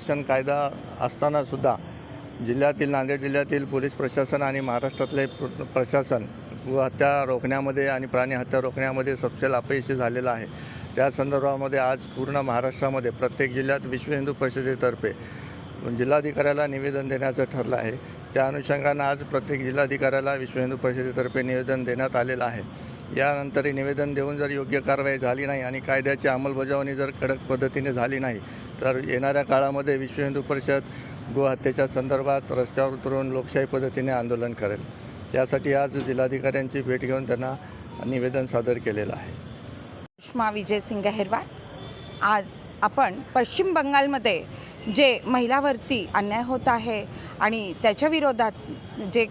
आरक्षण कायदा असतानासुद्धा जिल्ह्यातील नांदेड जिल्ह्यातील पोलीस प्रशासन आणि महाराष्ट्रातले प्रशासन प्रशासन हत्या रोखण्यामध्ये आणि प्राणी हत्या रोखण्यामध्ये सबसेल अपयशी झालेलं आहे. त्या संदर्भामध्ये आज पूर्ण महाराष्ट्रामध्ये प्रत्येक जिल्ह्यात विश्व हिंदू परिषदेतर्फे जिल्हाधिकाऱ्याला निवेदन देण्याचं ठरलं आहे. त्या अनुषंगानं आज प्रत्येक जिल्हाधिकाऱ्याला विश्व हिंदू परिषदेतर्फे निवेदन देण्यात आलेलं आहे. यानंतर निवेदन देऊन जर योग्य कारवाई झाली नाही आणि कायद्याची अंमलबजावणी जर कडक पद्धतीने झाली नाही तर येणाऱ्या काळामध्ये विश्व हिंदू परिषद गोहत्येच्या संदर्भात रस्त्यावर उतरून लोकशाही पद्धतीने आंदोलन करेल. यासाठी आज जिल्हाधिकाऱ्यांची भेट घेऊन त्यांना निवेदन सादर केलेलं आहे. सुषमा विजयसिंग हेरवार आज आपण पश्चिम बंगालमध्ये जे महिलावरती अन्याय होत आहे आणि त्याच्या विरोधात जे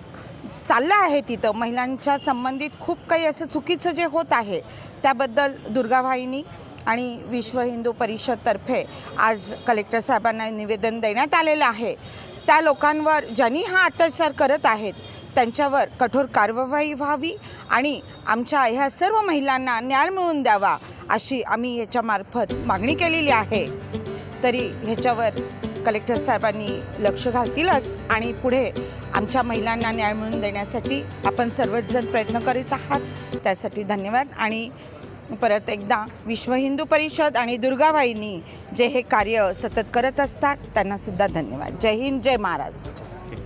चाललं आहे तिथं. महिलांच्या संबंधित खूप काही असं चुकीचं जे होत आहे त्याबद्दल दुर्गाभाईनी आणि विश्व हिंदू परिषदतर्फे आज कलेक्टर साहेबांना निवेदन देण्यात आलेलं आहे. त्या लोकांवर ज्यांनी हा अत्याचार करत आहेत त्यांच्यावर कठोर कारवाई व्हावी आणि आमच्या ह्या सर्व महिलांना न्याय मिळवून द्यावा अशी आम्ही ह्याच्यामार्फत मागणी केलेली आहे. तरी ह्याच्यावर कलेक्टर साहेबांनी लक्ष घालतीलच आणि पुढे आमच्या महिलांना न्याय मिळवून देण्यासाठी आपण सर्वचजण प्रयत्न करीत आहात. त्यासाठी धन्यवाद. आणि परत एकदा विश्व हिंदू परिषद आणि दुर्गाबाईंनी जे हे कार्य सतत करत असतात त्यांनासुद्धा धन्यवाद. जय हिंद जय महाराष्ट्र